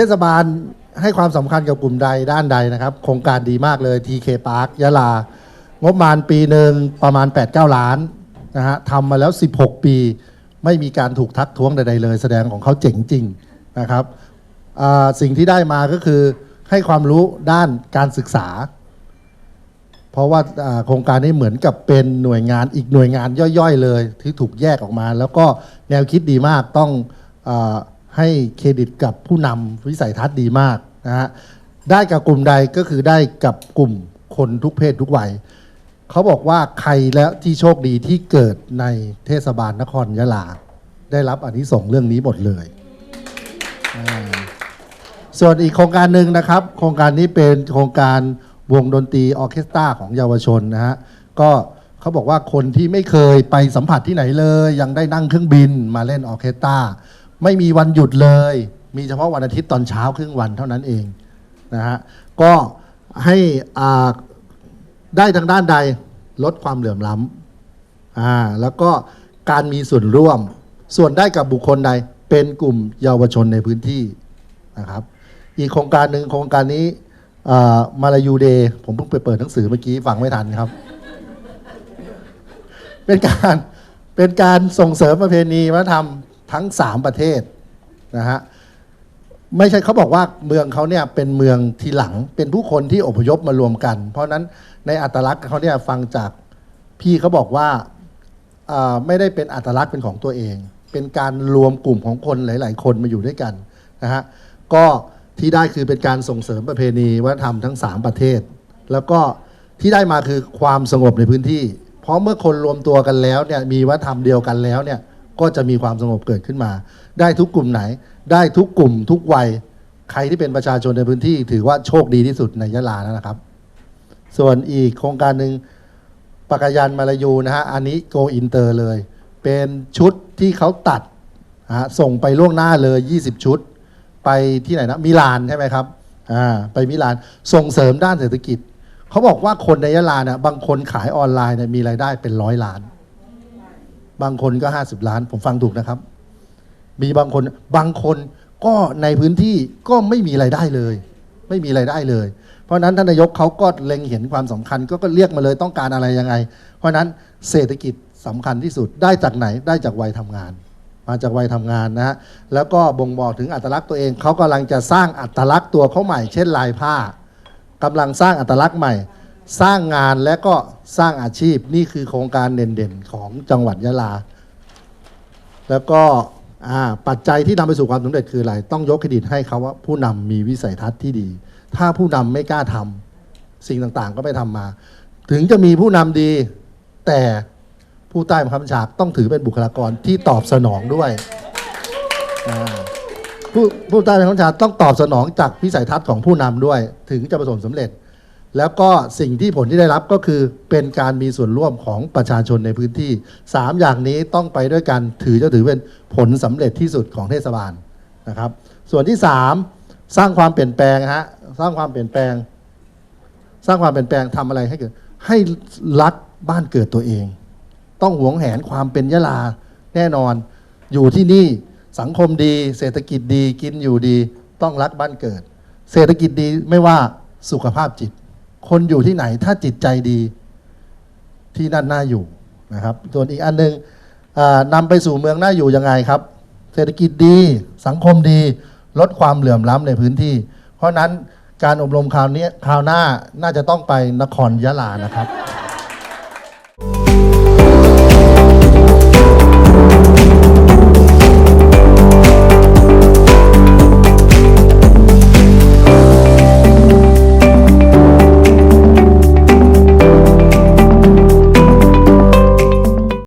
เทศบาลให้ความสำคัญกับกลุ่มใดด้านใดนะครับ โครงการดีมากเลย TK Park ยะลา งบประมาณปีหนึ่งประมาณ 8-9 ล้านนะฮะทำมาแล้ว 16 ปี ไม่มีการถูกทักท้วงใดๆเลย แสดงของเขาเจ๋งจริงนะครับสิ่งที่ได้มาก็คือให้ความรู้ด้านการศึกษา เพราะว่าโครงการนี้เหมือนกับเป็นหน่วยงานอีกหน่วยงานย่อยๆเลย ที่ถูกแยกออกมา แล้วก็แนวคิดดีมากต้องอ ให้เครดิตกับผู้นำวิสัยทัศน์ดีมากนะฮะได้กับกลุ่มใดก็คือได้กับกลุ่มคนทุกเพศทุกวัยเขาบอกว่าใครแล้วที่โชคดีที่เกิดในเทศบาลนครยะลา ได้รับอานิสงส์เรื่องนี้หมดเลย ส่วนอีกโครงการหนึ่งนะครับ โครงการนี้เป็นโครงการวงดนตรีออเคสตราของเยาวชนนะฮะก็เขาบอกว่าคนที่ไม่เคยไปสัมผัสที่ไหนเลย ยังได้นั่งเครื่องบินมาเล่นออเคสตรา ไม่มีวันหยุดเลย มีเฉพาะวันอาทิตย์ตอนเช้าครึ่งวันเท่านั้นเองนะฮะก็ให้ได้ทางด้านใดลดความเหลื่อมล้ำอ่าแล้วก็การมีส่วนร่วม ส่วนได้กับบุคคลใดเป็นกลุ่มเยาวชนในพื้นที่นะครับ อีกโครงการหนึ่งโครงการนี้มาลายูเดย์ผมเพิ่งไปเปิดหนังสือเมื่อกี้ฟังไม่ทันครับ เป็นการเป็นการส่งเสริมประเพณีวัฒนธรรม ทั้งสามประเทศนะฮะไม่ใช่เขาบอกว่าเมืองเขาเนี่ยเป็นเมืองทีหลังเป็นผู้คนที่อพยพมารวมกัน เพราะนั้นในอัตลักษณ์เขาเนี่ยฟังจากพี่เขาบอกว่าอ่าไม่ได้เป็นอัตลักษณ์เป็นของตัวเอง เป็นการรวมกลุ่มของคนหลาย ๆ คนมาอยู่ด้วยกันนะฮะก็ที่ได้คือเป็นการส่งเสริมประเพณีวัฒนธรรมทั้ง 3 ประเทศ แล้วก็ที่ได้มาคือความสงบในพื้นที่ เพราะเมื่อคนรวมตัวกันแล้วเนี่ยมีวัฒนธรรมเดียวกันแล้วเนี่ย ก็จะมีความสงบเกิดขึ้นมา ได้ทุกกลุ่มไหน ได้ทุกกลุ่ม ทุกวัย ใครที่เป็นประชาชนในพื้นที่ ถือว่าโชคดีที่สุดในยะลาแล้วนะครับ ส่วนอีกโครงการหนึ่งปากกายันมาลายูนะฮะอันนี้โกอินเตอร์เลย เป็นชุดที่เขาตัดฮะส่งไปล่วงหน้าเลย 20 ชุด ไปที่ไหนนะมิลานใช่ไหมครับอ่าไปมิลานส่งเสริมด้านเศรษฐกิจเขาบอกว่าคนในยะลาเนี่ยบางคนขายออนไลน์เนี่ยมีรายได้เป็นร้อยล้าน บางคนก็ 50 ล้าน ผมฟังถูกนะครับ มีบางคนบางคนก็ในพื้นที่ก็ไม่มีไรายได้เลย ไม่มีไรายได้เลย เพราะฉะนั้นท่านนายกเขาก็เล็งเห็นความสำคัญก็ก็เรียกมาเลยต้องการอะไรยังไง เพราะฉะนั้นเศรษฐกิจสำคัญที่สุดได้จากไหนได้จากวัยทำงาน มาจากวัยทำงานนะฮะแล้วก็บ่งบอกถึงอัตลักษณ์ตัวเองเขากำลังจะสร้างอัตลักษณ์ตัวเขาใหม่ เช่นลายผ้ากำลังสร้างอัตลักษณ์ใหม่ สร้างงานและก็ สร้างอาชีพนี่คือโครงการเด่นๆ ของจังหวัดยะลา แล้วก็ปัจจัยที่นำไปสู่ความสำเร็จคืออะไร ต้องยกเครดิตให้เขาว่าผู้นำมีวิสัยทัศน์ที่ดี ถ้าผู้นำไม่กล้าทำสิ่งต่างๆ ก็ไม่ทำมา ถึงจะมีผู้นำดี แต่ผู้ใต้บังคับบัญชาต้องถือเป็นบุคลากรที่ตอบสนองด้วยผู้ผู้ใต้บังคับบัญชาต้องตอบสนองจากวิสัยทัศน์ของผู้นำด้วย ถึงจะประสบสำเร็จ แล้วก็สิ่งที่ผลที่ได้รับก็คือเป็นการมีส่วนร่วมของประชาชนในพื้นที่สามอย่างนี้ต้องไปด้วยกันถือจะถือเป็นผลสำเร็จที่สุดของเทศบาลนะครับ ส่วนที่สามสร้างความเปลี่ยนแปลงฮะสร้างความเปลี่ยนแปลง สร้างความเปลี่ยนแปลงทำอะไรให้เกิดให้รักบ้านเกิดตัวเอง ต้องหวงแหนความเป็นยะลาแน่นอน อยู่ที่นี่สังคมดีเศรษฐกิจดีกินอยู่ดี ต้องรักบ้านเกิด เศรษฐกิจดีไม่ว่าสุขภาพจิต คนอยู่ที่ไหนถ้าจิตใจดีที่นั่นน่าอยู่นะครับ ส่วนอีกอันหนึ่งนำไปสู่เมืองน่าอยู่ยังไงครับ เศรษฐกิจดี สังคมดี ลดความเหลื่อมล้ำในพื้นที่ เพราะฉะนั้นการอบรมคราวนี้คราวหน้าน่าจะต้องไปนครยะลานะครับ